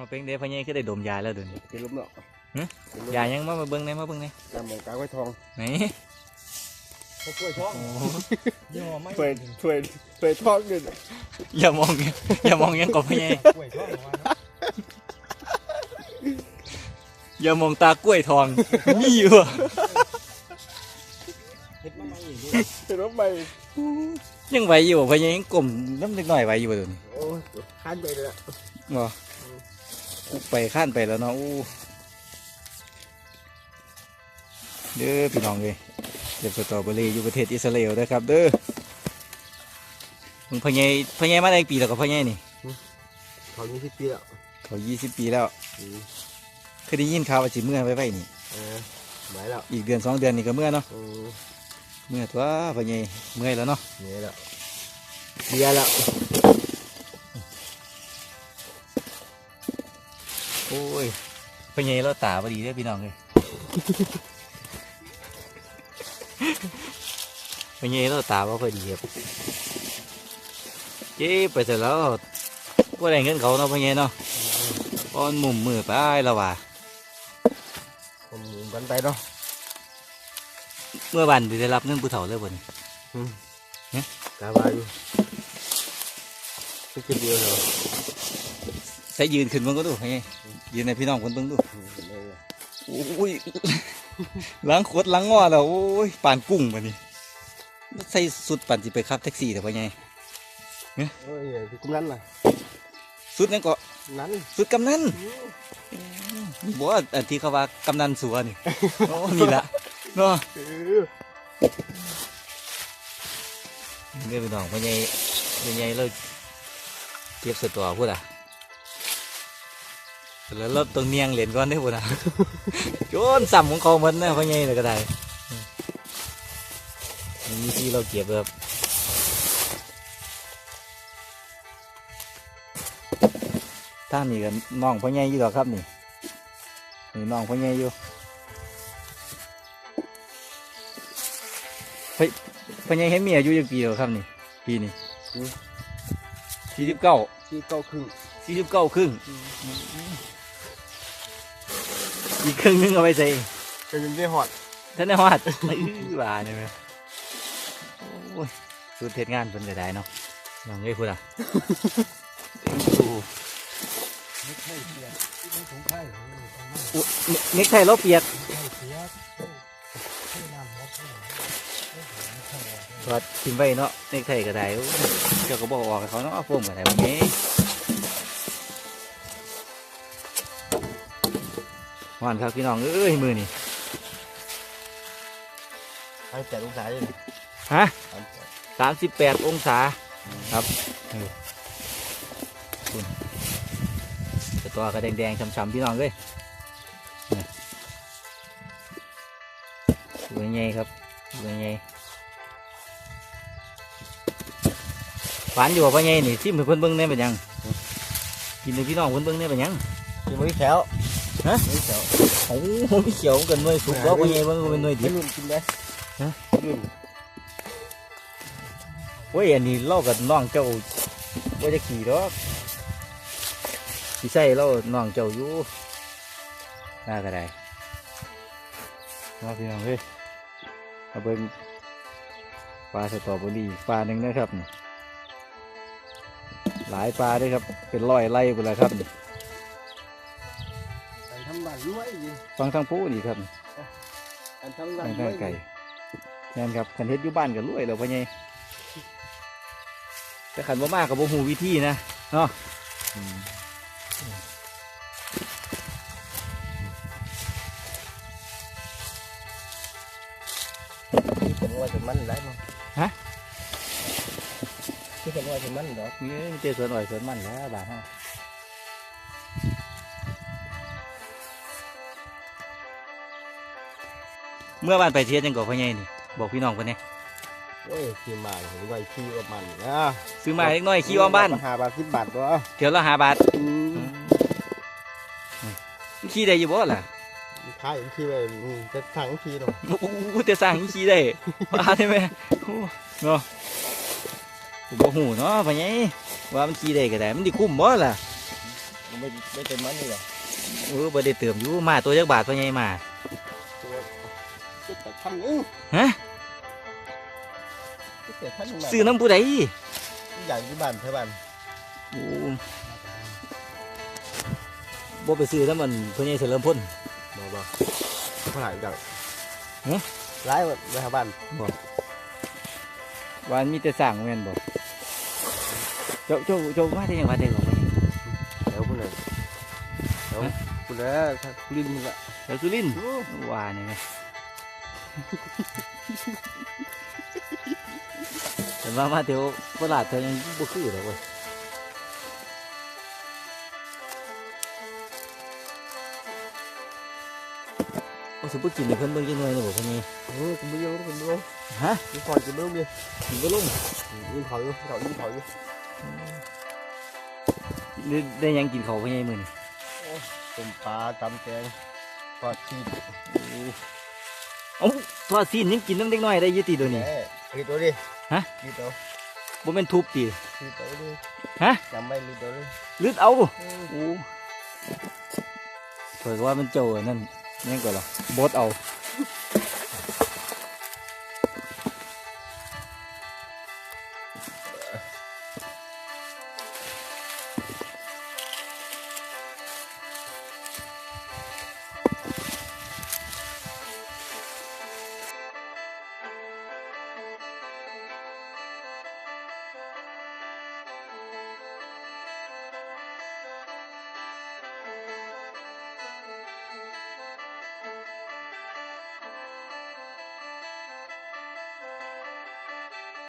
เอาเป็นเด้พ่อใหญ่คือได้ดมยาแล้วเดี๋ยวนี้เป็นลมเนาะหึเป็นลมยายังมามาเบิ่งได้มาเบิ่งได้ตามหมองกลางไว้ทองไหนเขาช่วยท้องโอ้ย่อไม่ช่วยช่วยช่วยท้องด้วยอย่ามองอย่ามองยังกับพ่อใหญ่กล้วยช่องออกมาเนาะอย่ามองตากล้วยทองมีอยู่อะเฮ็ดมาใหม่อีกด้วยเป็นลมไปยังไหวอยู่บ่พ่อใหญ่ยังกลมน้ำเล็กน้อยไหวอยู่บ่เดี๋ยวนี้โอ้ยข้านไปเลยละบ่ คุกไปข้านไปแล้วเนาะอู้เด้อพี่น้องเลยเก็บสตรอเบอรี่อยู่ประเทศอิสราเอลนะครับ เด้อมึงพ่อใหญ่พ่อใหญ่มาได้ปีแล้วกับพ่อใหญ่นี่ เขายี่สิบปีแล้วเขายี่สิบปีแล้วอืมเคยได้ยินข่าวว่าสิเมื่อไปไปนี่เออไหวแล้วอีกเดือนสองเดือนนี่ก็เมื่อเนาะอืมเมื่อตัวพ่อใหญ่เมื่อยแล้วเนาะเหนื่อยแล้วเบียร์แล้ว โอ้ยพ่อใหญ่เราตาพอดีเด้อพี่น้องเลยพ่อใหญ่เราตาบ่พอดีครับเจ๊ไปเสร็จแล้วว่าได้เงินเขาเนาะพ่อใหญ่เนาะป้อนมุมมือไปแล้วว่ะผมหมุนกันไปเนาะเมื่อวันได้รับเงินผู้เฒ่าเลยบ่นี่อืมเนี่ยกาบาอยู่ก็คิดเดียวเหรอใส่ยืนขึ้นมันก็ดูพ่อใหญ่ ยืนในพี่น้องคนเบิ่งดูอืมเออโอ้ยล้างขวดล้างงอแล้วโอ้ยปานกุ้งมานี่ใส่สุดปั่นสิไปขับแท็กซี่แต่พ่อใหญ่โอ้ยพี่กุ้งนั้นน่ะสุดนั่นก็นั้นสุดกำนันบอกว่าอันที่เขาว่ากำนันสัวนี่โอ้นี่ละเนาะเออเนี่ยพี่น้องพ่อใหญ่พ่อใหญ่เราเก็บสตัวพูดอะ แล้วเราต้องเนียงเหรียญก่อนได้พูดอะโจนสัมของเขาเหมือนนะพ่อใหญ่เลยก็ได้อืมมีที่เราเก็บแบบท่างนี่กันน้องพ่อใหญ่อยู่หรอกครับนี่นี่น้องพ่อใหญ่อยู่พ่อพ่อใหญ่เห็นเมียอายุยังปีแล้วครับนี่ปีนี้สี่สิบเก้าที่เก้าครึ่งสี่สิบเก้าครึ่ง อีกครึ่งนึงเอาไปใส่เป็นยังได้หอดท่านได้ฮอดอื้อว่าเนี่ยไหมโอ้ยสุดเทศงานเป็นจะได้เนาะน้องเอ้ยพูดอะโอ้ไม่ใช่เปียกที่มันถุงไข่เอามาโอ้เน็กไทเราเปียกไข่เปียกให้น้ำหมดเลยไม่ใช่เลยถอดทิ้งไว้เนาะเน็กไทก็ได้โอ้ยเจ้าก็บอกออกให้เขาเนาะเอาโฟมก็ได้บ่นี้ หวานครับพี่น้องเอ้ยมือนี่ให้แปดองศาเลยฮะให้แปดสามสิบแปดองศาครับเออคุณแต่ตัวก็แดงๆช้ำๆพี่น้องเลยนี่ตัวใหญ่ครับตัวใหญ่หวานอยู่ป่ะใหญ่นี่ซิมให้เพิ่นเบิ่งได้เป็นหยังกินให้พี่น้องเพิ่นเบิ่งได้เป็นหยังกินมือแขว ฮะมือแขวโอ้โหมีเขียวกันหน่วยสุกแล้วป่ะใหญ่เบิ่งก็เป็นหน่วยดิไม่บรุ่นกินได้ฮะรุ่นโอ้ยอันนี้เล่ากับน้องเจ้าว่าจะขี่ดอกพี่ใส่เล่าน้องเจ้าอยู่น่าก็ได้มาพี่น้องเฮ้ยเอาเบิ่งปลาสตรอเบอรี่ปลาหนึ่งนะครับนี่หลายปลาด้วยครับ เป็นร้อยไร่ไปแล้วครับ นี่อันทำบ้านรวยอยู่ฟังทางผู้นี่ครับอันทำบ้าทานงรทาวยงไก่นั่นครับคันเฮ็ดอยู่บ้านก็รวยแล้วพ่อใหญ่แต่ขันบ่มากกับบ่หูวิธีนะเนาะอืมที่เป็นว่าจะมันได้มั้งที่เป็นว่าจะมันดอกนี่เจอสวนอ่อยสวนมันแล้วบาดเฮา เมื่อวานไปเทียนยังก่อพ่อใหญ่นี่บอกพี่น้องคนนี้โอ้ยขี่มาเห็นไว้ขี่กับมันนะซื้อมาเล็กน้อยขี่อ้อมบ้านหาบาทสิบบาทบ่เที่ยวละห้าบาทอืมขี่ได้อยู่บ่ล่ะขายขี่ไปอืมจะทางขี่เนาะโอ้โหแต่สั่งขี่ได้ว่าได้ไหมโอ้เนาะผมบ่หูเนาะพ่อใหญ่ว่ามันขี่ได้ก็ได้มันดิคุ้มบ่ล่ะไม่ไม่เต็มมันนี่หรอเออบ่ได้เติมอยู่มาตัวจักบาทพ่อใหญ่มาตัวเจ็ดแปด พันนึงฮะเจ็ดแปดพันนึงซื้อน้ำผู้ใดอย่างที่บ้านเท่าบ้านโอ้บ่ไปซื้อน้ำมันพ่อใหญ่เฉลิมพลบอกบอกเท่าไหร่จังฮะร้ายหมดไปหาบ้านวาอันมีแต่สั่งแม่นบ่เจ้าเจ้าเจ้าว่าได้ยังว่าได้ของพ่อใหญ่เดี๋ยวคุณเลยเดี๋ยวคุณเลยลิ้นมึงละเจ้าสุรินทร์ว่านี่ไห มแต่ว่ามาเดี๋ยวโคราชเธอยังบ่คือหรอกเว้ยโอ้สิบ่กินให้เพิ่นเบิ่งจังหน่อยนี่บ่พ่อใหญ่เออคุณไม่ยอมคุณไม่ยอมฮะคุณคอยจะไม่ยอมดิกินบ่ลงยิงถอยอยู่ถอยยิงถอยอยู่ได้ได้หยังกินข้าวพ่อใหญ่มื้อนี้ต้มปลาตำแกงทอดชีส เอ้าทอดซีนยังกินน้ำเด็กน้อยได้อยู่ติเดี๋ยวนี้แหม่รีดตัวดิฮะรีดตัวบ่แม่นทุบติรีดตัวดิฮะจำไม่รีดตัวดิลึดเอาเออโอ้เผื่อว่ามันเจ้าอันนั่นยังก่อนล่ะบดเอาเ